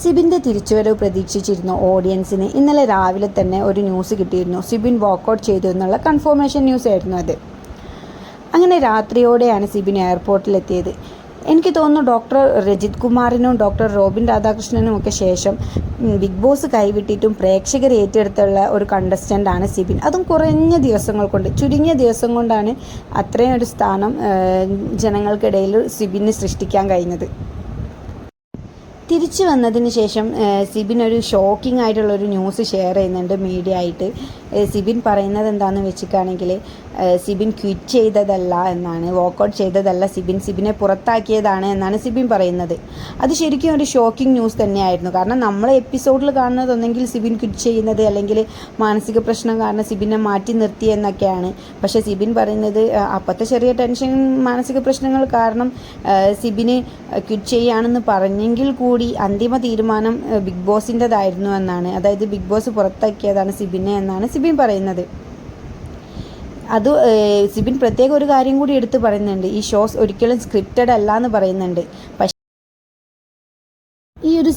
സിബിന്റെ തിരിച്ചുവരവ് പ്രതീക്ഷിച്ചിരുന്ന ഓഡിയൻസിന് ഇന്നലെ രാവിലെ തന്നെ ഒരു ന്യൂസ് കിട്ടിയിരുന്നു. സിബിൻ വാക്കൗട്ട് ചെയ്തു എന്നുള്ള കൺഫർമേഷൻ ന്യൂസ് ആയിരുന്നു അത്. അങ്ങനെ രാത്രിയോടെയാണ് സിബിൻ എയർപോർട്ടിലെത്തിയത്. എനിക്ക് തോന്നുന്നു ഡോക്ടർ രജിത് കുമാറിനും ഡോക്ടർ റോബിൻ രാധാകൃഷ്ണനും ഒക്കെ ശേഷം ബിഗ് ബോസ് കൈവിട്ടിട്ടും പ്രേക്ഷകർ ഏറ്റെടുത്തുള്ള ഒരു കണ്ടസ്റ്റന്റാണ് സിബിൻ. അതും കുറഞ്ഞ ദിവസങ്ങൾ കൊണ്ട് ചുരുങ്ങിയ ദിവസം കൊണ്ടാണ് അത്രയും ഒരു സ്ഥാനം ജനങ്ങൾക്കിടയിൽ സിബിന് സൃഷ്ടിക്കാൻ കഴിഞ്ഞത്. തിരിച്ചു വന്നതിന് ശേഷം സിബിൻ ഒരു ഷോക്കിംഗ് ആയിട്ടുള്ള ഒരു ന്യൂസ് ഷെയർ ചെയ്യുന്നുണ്ട് മീഡിയ ആയിട്ട്. സിബിൻ പറയുന്നത് എന്താണെന്ന് വെച്ചിട്ടാണെങ്കിൽ സിബിൻ ക്വിറ്റ് ചെയ്തതല്ല എന്നാണ് വോക്കൗട്ട് ചെയ്തതല്ല സിബിൻ സിബിനെ പുറത്താക്കിയതാണ് എന്നാണ് സിബിൻ പറയുന്നത്. അത് ശരിക്കും ഒരു ഷോക്കിംഗ് ന്യൂസ് തന്നെയായിരുന്നു. കാരണം നമ്മൾ എപ്പിസോഡിൽ കാണുന്നത് ഒന്നെങ്കിൽ സിബിൻ ക്വിറ്റ് ചെയ്യുന്നത് അല്ലെങ്കിൽ മാനസിക പ്രശ്നം കാരണം സിബിനെ മാറ്റി നിർത്തി എന്നൊക്കെയാണ്. പക്ഷേ സിബിൻ പറയുന്നത് അപ്പോഴത്തെ ചെറിയ ടെൻഷൻ മാനസിക പ്രശ്നങ്ങൾ കാരണം സിബിന് ക്വിറ്റ് ചെയ്യാണെന്ന് പറഞ്ഞെങ്കിൽ കൂടി അന്തിമ തീരുമാനം ബിഗ് ബോസിന്റെതായിരുന്നു എന്നാണ്. അതായത് ബിഗ് ബോസ് പുറത്താക്കിയതാണ് സിബിനെ എന്നാണ് സിബിൻ പറയുന്നത്. അത് സിബിൻ പ്രത്യേക ഒരു കാര്യം കൂടി എടുത്ത് പറയുന്നുണ്ട്. ഈ ഷോസ് ഒരിക്കലും സ്ക്രിപ്റ്റഡ് അല്ല എന്ന് പറയുന്നുണ്ട്.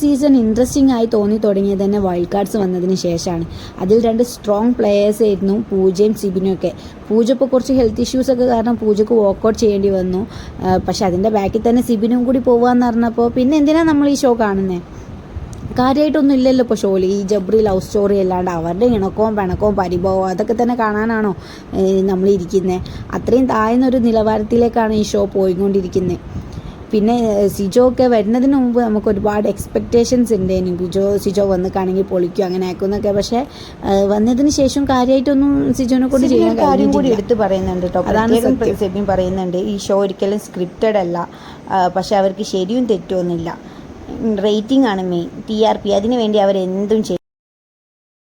സീസൺ ഇൻട്രസ്റ്റിംഗ് ആയി തോന്നി തുടങ്ങിയത് തന്നെ വൈൽഡ് കാർഡ്സ് വന്നതിന് ശേഷമാണ്. അതിൽ രണ്ട് സ്ട്രോങ് പ്ലെയേഴ്സ് ആയിരുന്നു പൂജയും സിബിനും ഒക്കെ. പൂജ ഇപ്പോൾ കുറച്ച് ഹെൽത്ത് ഇഷ്യൂസ് ഒക്കെ കാരണം പൂജക്ക് വർക്കൗട്ട് ചെയ്യേണ്ടി വന്നു. പക്ഷെ അതിന്റെ ബാക്കിൽ തന്നെ സിബിനും കൂടി പോകാമെന്ന് പറഞ്ഞപ്പോൾ പിന്നെ എന്തിനാണ് നമ്മൾ ഈ ഷോ കാണുന്നത് കാര്യമായിട്ടൊന്നും ഇല്ലല്ലോ ഇപ്പോൾ ഷോയിൽ. ഈ ജബ്രി ലവ് സ്റ്റോറി അല്ലാണ്ട് അവരുടെ ഇണക്കവും പിണക്കവും പരിഭവവും അതൊക്കെ തന്നെ കാണാനാണോ നമ്മൾ ഇരിക്കുന്നത് അത്രയും താഴ്ന്നൊരു നിലവാരത്തിലേക്കാണ് ഈ ഷോ പോയിക്കൊണ്ടിരിക്കുന്നത് പിന്നെ സിജോക്കെ സിജോ ഒക്കെ വരുന്നതിന് മുമ്പ് നമുക്ക് ഒരുപാട് എക്സ്പെക്റ്റേഷൻസ് ഉണ്ടായിരുന്നു ബിജോ സിജോ വന്ന് കാണെങ്കിൽ പൊളിക്കും അങ്ങനെ ആക്കുന്നൊക്കെ പക്ഷേ വന്നതിന് ശേഷം കാര്യമായിട്ടൊന്നും സിജോനെ കൊണ്ട് ചെയ്യാൻ കാര്യം കൂടി എടുത്ത് പറയുന്നുണ്ട് കേട്ടോ. അതാണ് സെബിൻ പറയുന്നുണ്ട് ഈ ഷോ ഒരിക്കലും സ്ക്രിപ്റ്റഡ് അല്ല. പക്ഷെ അവർക്ക് ശരിയും തെറ്റുമൊന്നുമില്ല റേറ്റിംഗ് ആണ് മെയിൻ ടി ആർ പി അതിനു വേണ്ടി അവർ എന്തും ചെയ്യും.